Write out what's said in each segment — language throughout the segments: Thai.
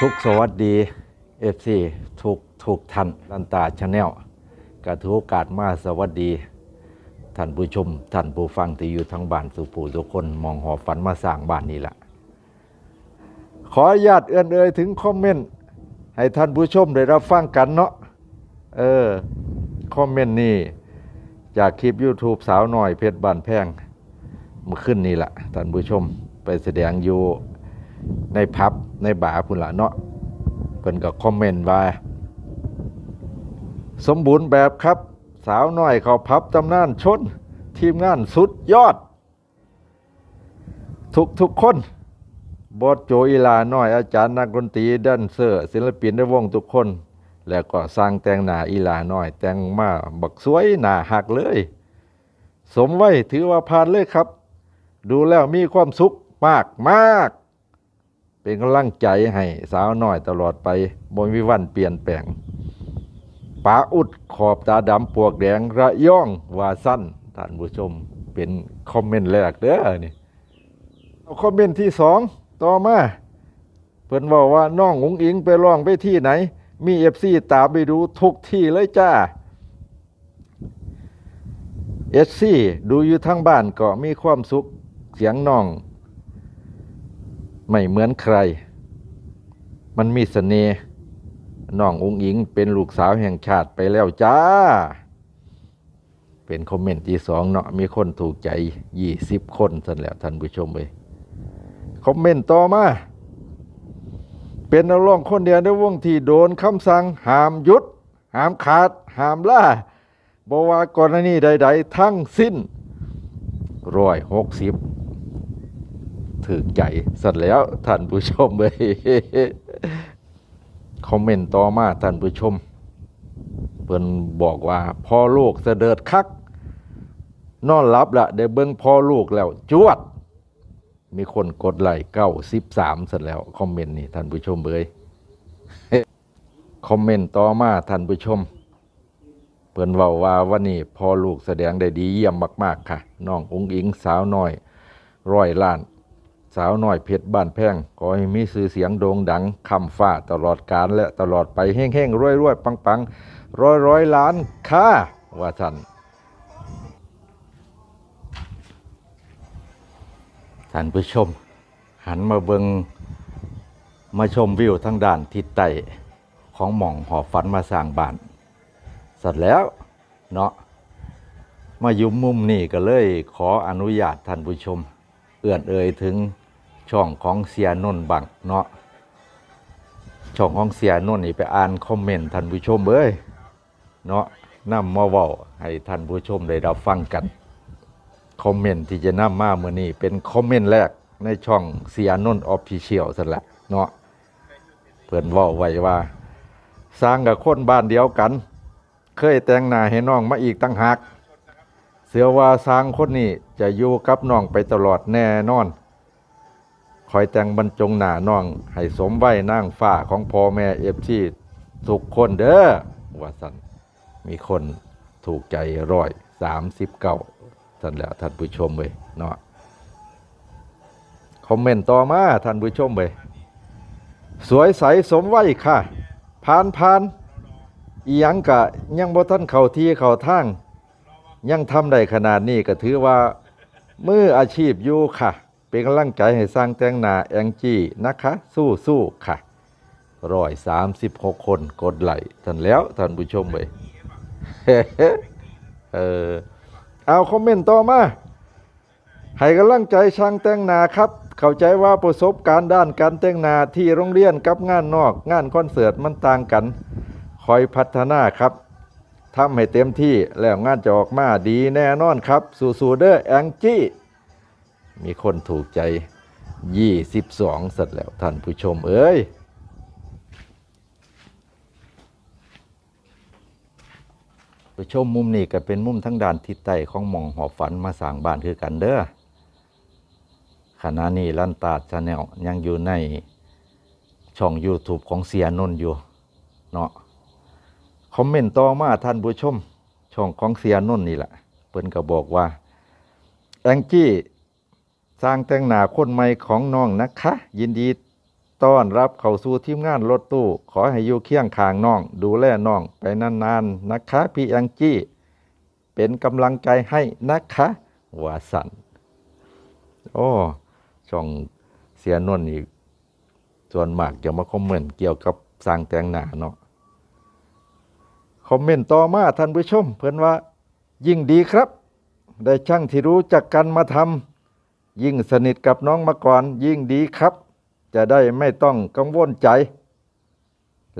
สุขสวัสดีเอฟซีทุกทุกท่านลันตาชาแนลกระถือโอกาสมาสวัสดี ท่านผู้ชม ท่านผู้ฟังที่อยู่ทั้งบ้านสุผู้ทุกคนมองหอฝันมาสร้างบ้านนี้ละขออนุญาตเอื้อนเอ่ยถึงคอมเมนต์ให้ท่านผู้ชมได้รับฟังกันเนาะเออคอมเมนต์นี่จากคลิป YouTube สาวหน่อยเพชรบ้านแพงเมื่อขึ้นนี่แหละท่านผู้ชมไปแสดงอยู่ ในพับในบาพุ่นละเนาะเพิ่นก็คอมเมนต์ว่า สมบูรณ์แบบครับ สาวน้อยเขาพับตำนานชน ทีมงานสุดยอด ทุกทุกคนบอสโจอีลาน้อยอาจารย์นักดนตรีแดนเซอร์ศิลปินในวงทุกคน แล้วก็สร้างแต่งหน้าอีลาน้อย แต่งมาบักสวยหนาหักเลย สมไว้ถือว่าผ่านเลยครับ ดูแล้วมีความสุขมากมาก เป็นกำลังใจให้สาวน้อยตลอดไปบนวิวันเปลี่ยนแปลงป๋าอุดขอบตาดำปวกแดงระย่องว่าสั้นท่านผู้ชมเป็นคอมเมนต์แรกเด้อนี่คอมเมนต์ที่สองต่อมาเพิ่นบอกว่าน้องอุ๋งอิงไปร้องไปที่ไหน มีเอฟซีตามไปดูทุกที่เลยจ้าเอสซี่ดูอยู่ทั้งบ้านก็มีความสุขเสียงน้อง ไม่เหมือนใคร มันมีเสน่ห์น้ององค์อิงเป็นลูกสาวแห่งชาติไปแล้วจ้า เป็นคอมเมนต์ที่สองเนาะมีคนถูกใจยี่สิบคนสันแล้วท่านผู้ชมเลยคอมเมนต์ต่อมา เป็นนักร้องคนเดียวในวงที่โดนคำสั่งห้ามหยุดห้ามขาดห้ามล่าบว่ากรณีใด ๆ ทั้งสิ้นร้อยหกสิบ ถึกใจสัตว์แล้วท่านผู้ชมเลยคอมเมนต์ต่อมาท่านผู้ชมเพิ่นบอกว่าพ่อลูกเสด็จคัก นอนหลับละได้เบิ่งพ่อลูกแล้วจวด มีคนกดไลค์เก้าสิบสามสัตว์แล้ว คอมเมนต์นี่ท่านผู้ชมเอ้ยคอมเมนต์ต่อมาท่านผู้ชมเพิ่นว้าว่าวันนี้พ่อลูกแสดงได้ดีเยี่ยมมาก ๆ ค่ะ น้ององอิงสาวน้อยร้อยล้าน สาวน้อยเพชรบ้านแพงขอให้มีชื่อเสียงโด่งดังคำฟ้าตลอดกาลและตลอดไปแห้งๆรวยๆปังๆร้อยร้อยล้านค่าว่าท่านท่านผู้ชม หันมาเบิงมาชมวิวทั้งด้านทิศใต้ของหม่องหอฝันมาสร้างบ้านสัตว์แล้วเนาะมาอยู่มุมนี่ก็เลยขออนุญาตท่านผู้ชม เอื่อนเอ่ยถึง ช่องของเสียนนบังเนาะช่องของเสียนนนี่ไปอ่านคอมเมนต์ท่านผู้ชมเอ้ยเนาะนำมาเว้าให้ท่านผู้ชมได้รับฟังกันคอมเมนต์ที่จะนำมาเมื่อนี้เป็นคอมเมนต์แรกในช่องเสียนนออฟฟิเชียลสันแหละเนาะเพื่อนว้าไว้ว่า สร้างกับคนบ้านเดียวกัน เคยแต่งหน้าให้น้องมาอีกตั้งหากเสือว่าสร้างคนนี้จะอยู่กับน้องไปตลอดแน่นอน คอยแต่งบรรจงหน้าน้อง ให้สมไว้นั่งฝ้าของพ่อแม่เอฟซีทุกคนเด้อว่าสันมีคนถูกใจร้อยสามสิบเก้าท่านแล้วท่านผู้ชมเลยเนาะคอมเมนต์ต่อมาท่านผู้ชมเลยสวยใสสมไว้ค่ะผ่านผ่านอียังกะยังบ่ทันเข้าที่เข้าทางยังทำได้ขนาดนี้ก็ถือว่ามืออาชีพอยู่ค่ะ เป็นกำลังใจให้สร้างแตงนาแองจี้นะคะ สู้สู้ค่ะร้อยสามสิบหกคนกดไลค์ท่านแล้วท่านผู้ชมเลยเออเอาคอมเมนต์ต่อมาให้กำลังใจช่างแต่งนาครับ เข้าใจว่าประสบการณ์ด้านการแต่งนาที่โรงเรียนกับงานนอก งานคอนเสิร์ตมันต่างกัน คอยพัฒนาครับทำให้เต็มที่แล้วงานจะออกมาดีแน่นอนครับ สู่ๆเด้อแองจี้ มีคนถูกใจ22สัตว์แล้วท่านผู้ชมเอ้ยผู้ชมมุมนี้ก็เป็นมุมทั้งด้านทิศใต้ของมองหอบฝันมาสร้างบ้านคือกันเด้อขณะนี้ลันตาชาแนลยังอยู่ในช่อง YouTube ของเสียนนท์อยู่เนาะคอมเมนต์ต่อมาท่านผู้ชม ช่องของเสียนุ่นนี่แหละเพิ่นก็บอกว่าแองจี้ สร้างแต่งหน้าคนใหม่ของน้องนะคะ ยินดีต้อนรับเข้าสู่ทีมงานรถตู้ ขอให้อยู่เคียงข้างน้อง ดูแลน้องไปนานๆนะคะ พี่แองจี้ เป็นกำลังใจให้นะคะวาสันโอ้ช่องเสียนนอีก ส่วนมากจะมาคอมเมนต์เกี่ยวกับสร้างแต่งหน้าเนาะคอมเมนต์ต่อมาท่านผู้ชม เพื่อนว่า ยิ่งดีครับ ได้ช่างที่รู้จักกันมาทำ ยิ่งสนิทกับน้องมาก่อนยิ่งดีครับ จะได้ไม่ต้องกังวลใจ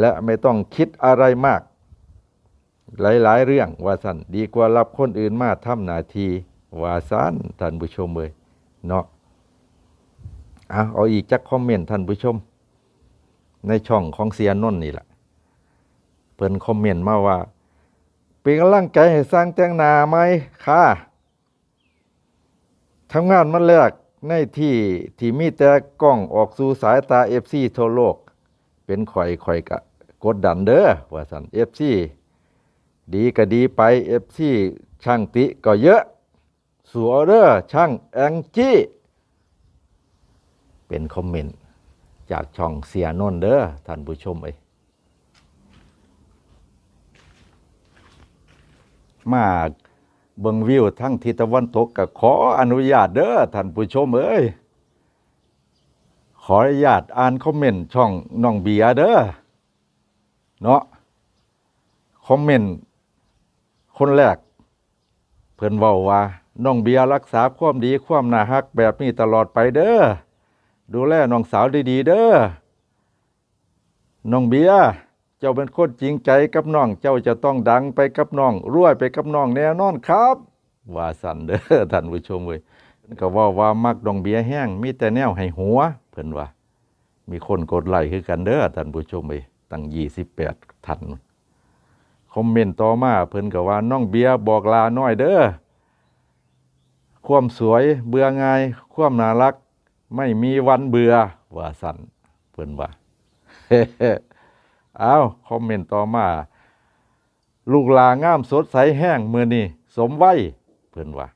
และไม่ต้องคิดอะไรมาก หลายๆ เรื่องว่าสันดีกว่ารับคนอื่นมาทำนาทีว่าสันท่านผู้ชมเลยเนาะเอาเอาอีกจักคอมเมนต์ท่านผู้ชม ในช่องของเสียนนท์นี่แหละเพิ่นคอมเมนต์มาว่าเป็นกำลังใจให้สร้างแต่งนาไหมค่ะ ทำงานมันแรกในที่ที่มีแต่กล้องออกสู่สายตาเอฟซีทั่วโลก เป็นข่อยข่อยกะกดดันเด้อว่าสันเอฟซีดีก็ดีไปเอฟซีช่างติก็เยอะ สัวเด้อช่างแองจี้เป็นคอมเมนต์จากช่องเสียนนเด้อท่านผู้ชมเอ้มาก เบิงวิวทั้งทิศตะวันตกก็ขออนุญาตเด้อท่านผู้ชมเอ้ยขออนุญาตอ่านคอมเมนต์ช่องน้องเบียเด้อเนาะคอมเมนต์คนแรก เพิ่นเว้าว่าน้องเบียรักษาความดีความน่าฮักแบบนี้ตลอดไปเด้อดูแลน้องสาวดีๆเด้อน้องเบียร์ จ้าเป็นคนจริงใจกับน้อง เจ้าจะต้องดังไปกับน้องรวยไปกับน้องแน่นอนครับ ว่าสันเด้อท่านผู้ชมเว้ยก็ว่าว่ามักดองเบียแห้ง มีแต่แนวให้หัว เพิ่นว่า มีคนกดไลค์คือกันเด้อท่านผู้ชมเอ้ยตั้ง28ท่านคอมเมนต์ต่อมาเพิ่นก็ว่าน้องเบียบอกลาน้อยเด้อความสวยเบื่อง่าย ความน่ารัก ไม่มีวันเบื่อว่าสันเพิ่นว่า อาคอมเมนต์ต่อมา ลูกลางามสดใสแห้งมื้อนี้สมไว้เพิ่อนว่า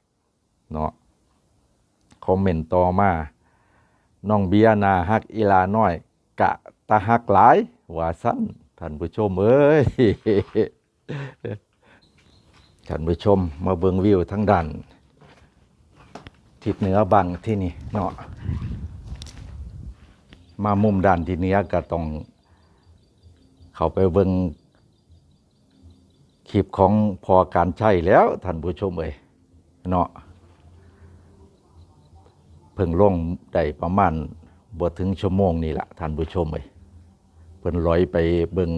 เนาะคอมเมนต์ต่อมาน้องเบียนาฮักอีลาน้อย กะตาฮักหลายว่าสั้นท่านผู้ชมเอ้ยท่านผู้ชมมาเบิงวิวทั้งด้านทิศเหนือบังที่นี่เนาะมามุมด้านที่เหนือก็ต้อง เข้าไปเบิงคลิปของพอการใช้แล้วท่านผู้ชมเอ้ยเนาะเพิ่งลงได้ประมาณบ่ถึงชั่วโมงนี่แหละท่านผู้ชมเอ้ยเพิ่นลอยไปเบิง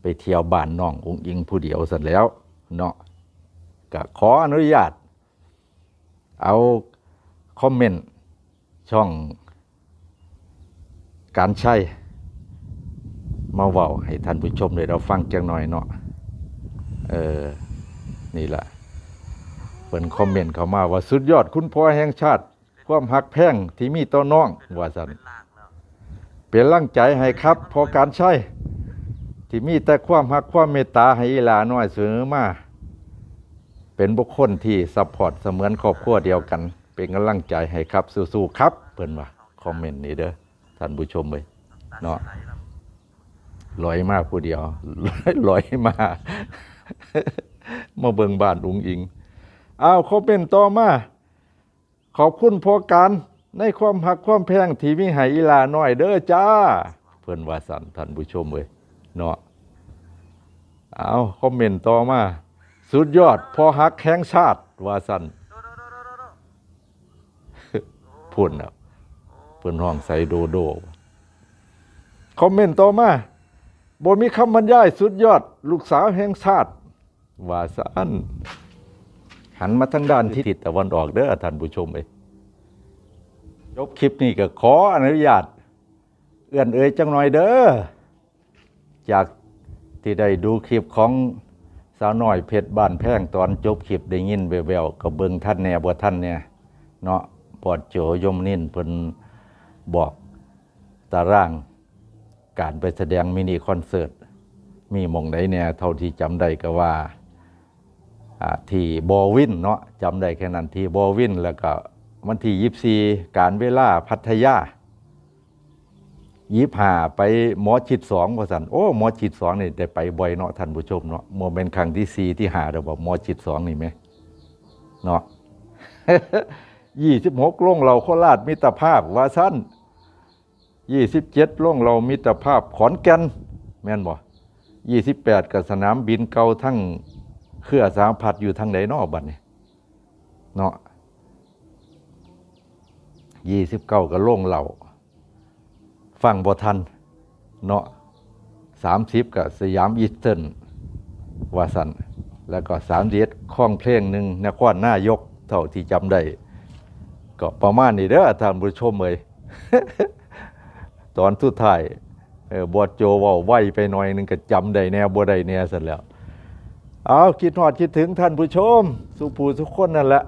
ไปเที่ยวบ้านน้ององอิงผู้เดียวเสร็จแล้วเนาะก็ขออนุญาต เอาคอมเมนต์ช่องการใช้ มาเว้าให้ท่านผู้ชมได้เราฟังจังหน่อยเนาะเออนี่แหละเปิ่นคอมเมนต์เข้ามาว่าสุดยอดคุณพ่อแห่งชาติ ความหักแพงที่มีต่อน้องว่าสันเป็นร่างใจให้ครับ พอการใช้ที่มีแต่ความหักความเมตตาให้อีลาน้อยเสมอมาเป็นบุคคลที่ซัพพอร์ตเสมือนครอบครัวเดียวกัน เป็นกำลังใจให้ครับสู้ๆครับ เพิ่อนว่าคอมเมนต์นี้เด้อท่านผู้ชมเลยเนาะ ลอยมากผู้เดียวลอยมามาเบิงบ้านอุงอิงอ้าวคอมเมนต่อมา ขอบคุณพอการในความหักความแพงที่มีให้อีลาน้อยเด้อจ้า เพิ่อนว่าสันท่านผู้ชมเว้ยเนาะเอาคอมเมนต์ต่อมา สุดยอด พอหักแห่งชาติว่าสันพูดนะเพิ่นห้องใส่โดโดคอมเมนต์ต่อมา บ่มีคำบรรยายสุดยอด ลูกสาวแห่งชาติว่าสันหันมาทางด้านทิศตะวันออกเด้อท่านผู้ชมเอ้ยจบคลิปนี้ก็ขออนุญาต เอื้อนเอ่ยจังหน่อยเด้อจากที่ได้ดูคลิปของสาวน้อยเพชรบ้านแพงตอนจบคลิปได้ยินแววๆกับเบิงท่านแน่บ่ท่านเนี่ยเนาะปอดโจยมนินเพิ่นบอกตาราง การไปแสดงมินิคอนเสิร์ตมีมองไหนเนี่ยเท่าที่จำได้ก็ว่าที่บอวินเนาะจำได้แค่นั้นที่บอวินแล้วก็วันที่ยีีการเวลาพัทยายีบหาไปหมอชิดสองว่าสันโอ้หมอชิดสองนี่ได้ไปบ่อยเนาะท่านผู้ชมเนาะโมเมนต์ครั้งที่สีที่หาเราบอกหมอชิดสองนี่ไหมเนาะยี่สิบหกลงเราโคราชมิตรภาพว่าสั้น ยี่สิบเจ็ดลงเรามิตรภาพขอนแก่นแม่นบ่ยี่สิบแปดกับสนามบินเก่าทั้งเครือสามพัดอยู่ทางไหนนอกบัดนี่เนาะยี่สิบเก้าก็ลงเราฟังบ่ทันเนาะสามสิบกับสยามอีสเทิร์นวาสันแล้วก็สามเดียดข้องเพลงหนึ่งนครหน้ายกเท่าที่จำได้ ก็ประมาณนี้เด้อท่านผู้ชมเอ้ย ตอนสุดท้ายบอดโจว่าไหวไปหน่อยหนึงก็จำได้แน่บ่ได้แน่เสร็จแล้ว เอาคิดฮอดคิดถึงท่านผู้ชม สุภูทุกคนนั่นแหละ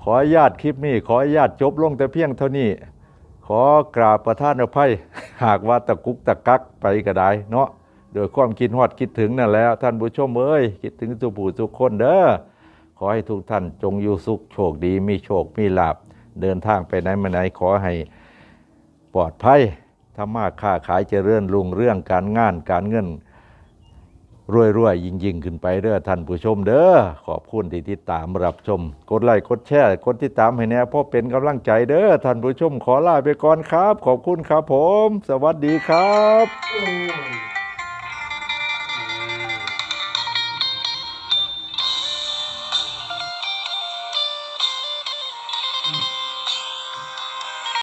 ขออนุญาตคลิปนี้ ขออนุญาตจบลงแต่เพียงเท่านี้ ขอกราบประทานอภัย หากว่าตะกุกตะกักไปก็ได้เนาะโดยความคิดฮอดคิดถึงนั่นแล้ว ท่านผู้ชมเอ้ยคิดถึงสุภูทุกคนเด้อขอให้ทุกท่านจงอยู่สุขโชคดีมีโชคมีลาบเดินทางไปไหนมาไหนขอให้ ปลอดภัยถ้ามาค้าขายเจริญรุ่งเรื่องการงานการเงินรวยๆยิ่งยิ่งๆขึ้นไปเด้อท่านผู้ชมเด้อขอบคุณที่ติดตามรับชม กดไลค์กดแชร์กดติดตามให้แน่พ่อเป็นกำลังใจเด้อท่านผู้ชมขอลาไปก่อนครับ ขอบคุณครับผม สวัสดีครับ